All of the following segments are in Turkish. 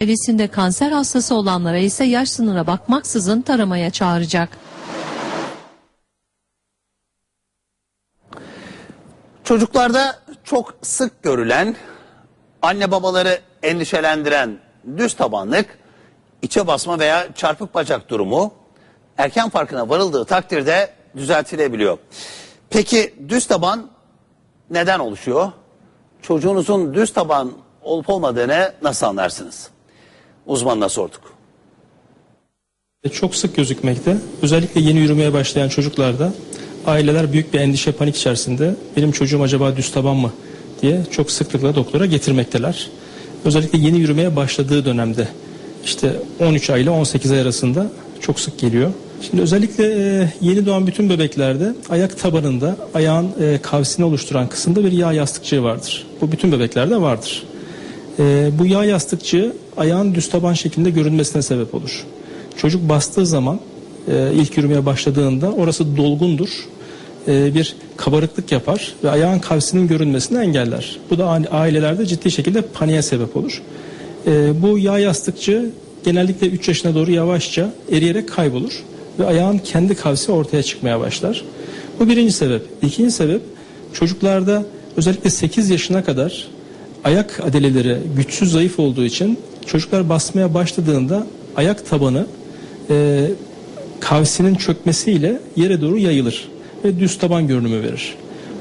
Ailesinde kanser hastası olanlara ise yaş sınırına bakmaksızın taramaya çağıracak. Çocuklarda çok sık görülen, anne babaları endişelendiren düz tabanlık, içe basma veya çarpık bacak durumu erken farkına varıldığı takdirde düzeltilebiliyor. Peki düz taban neden oluşuyor? Çocuğunuzun düz taban olup olmadığını nasıl anlarsınız? Uzmanına sorduk. Çok sık gözükmekte. Özellikle yeni yürümeye başlayan çocuklarda aileler büyük bir endişe panik içerisinde benim çocuğum acaba düz taban mı diye çok sıklıkla doktora getirmekteler. Özellikle yeni yürümeye başladığı dönemde işte 13 ay ile 18 ay arasında çok sık geliyor. Şimdi özellikle e, yeni doğan bütün bebeklerde ayak tabanında ayağın e, kavsini oluşturan kısımda bir yağ yastıkçığı vardır. Bu bütün bebeklerde vardır. E, bu yağ yastıkçığı ayağın düz taban şeklinde görünmesine sebep olur. Çocuk bastığı zaman e, ilk yürümeye başladığında orası dolgundur. E, bir kabarıklık yapar ve ayağın kavsinin görünmesini engeller. Bu da ailelerde ciddi şekilde paniğe sebep olur. E, bu yağ yastıkçı genellikle 3 yaşına doğru yavaşça eriyerek kaybolur ve ayağın kendi kavsi ortaya çıkmaya başlar. Bu birinci sebep. İkinci sebep çocuklarda özellikle 8 yaşına kadar ayak adeleleri güçsüz zayıf olduğu için çocuklar basmaya başladığında ayak tabanı e, kavsinin çökmesiyle yere doğru yayılır ve düz taban görünümü verir.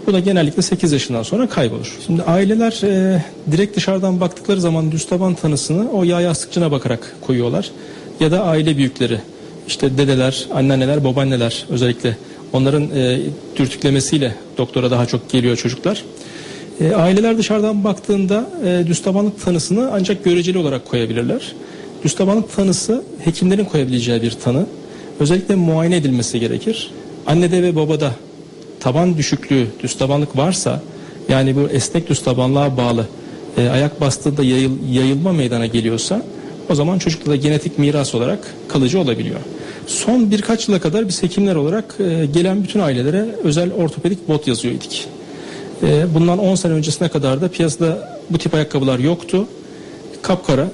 Bu da genellikle 8 yaşından sonra kaybolur. Şimdi aileler e, direkt dışarıdan baktıkları zaman düz taban tanısını o yağ yastıkçına bakarak koyuyorlar. Ya da aile büyükleri işte dedeler, anneanneler, babaanneler özellikle onların e, dürtüklemesiyle doktora daha çok geliyor çocuklar. E, aileler dışarıdan baktığında e, düz tabanlık tanısını ancak göreceli olarak koyabilirler. Düz tabanlık tanısı hekimlerin koyabileceği bir tanı. Özellikle muayene edilmesi gerekir. Annede ve babada taban düşüklüğü, düz tabanlık varsa yani bu esnek düz tabanlığa bağlı e, ayak bastığında yayıl, yayılma meydana geliyorsa o zaman çocukta da genetik miras olarak kalıcı olabiliyor. Son birkaç yıla kadar biz hekimler olarak e, gelen bütün ailelere özel ortopedik bot yazıyor idik. E, bundan 10 sene öncesine kadar da piyasada bu tip ayakkabılar yoktu. Kapkara,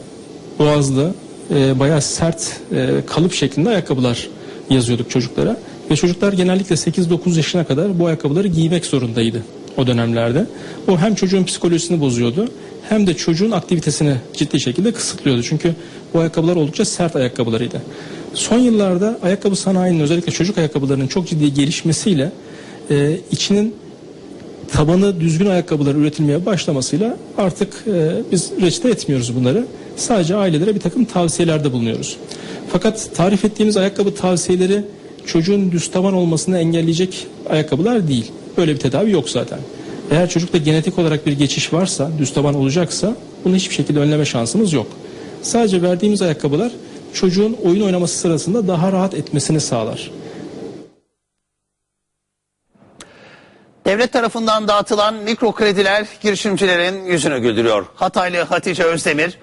boğazlı, e, bayağı sert e, kalıp şeklinde ayakkabılar yazıyorduk çocuklara. Ve çocuklar genellikle 8-9 yaşına kadar bu ayakkabıları giymek zorundaydı o dönemlerde. O hem çocuğun psikolojisini bozuyordu hem de çocuğun aktivitesini ciddi şekilde kısıtlıyordu. Çünkü bu ayakkabılar oldukça sert ayakkabılarıydı. Son yıllarda ayakkabı sanayinin özellikle çocuk ayakkabılarının çok ciddi gelişmesiyle e, içinin tabanı düzgün ayakkabılar üretilmeye başlamasıyla artık e, biz reçete etmiyoruz bunları. Sadece ailelere bir takım tavsiyelerde bulunuyoruz. Fakat tarif ettiğimiz ayakkabı tavsiyeleri çocuğun düz taban olmasını engelleyecek ayakkabılar değil. Böyle bir tedavi yok zaten. Eğer çocukta genetik olarak bir geçiş varsa, düz taban olacaksa bunu hiçbir şekilde önleme şansımız yok. Sadece verdiğimiz ayakkabılar çocuğun oyun oynaması sırasında daha rahat etmesini sağlar. Devlet tarafından dağıtılan mikro krediler girişimcilerin yüzünü güldürüyor. Hataylı Hatice Özdemir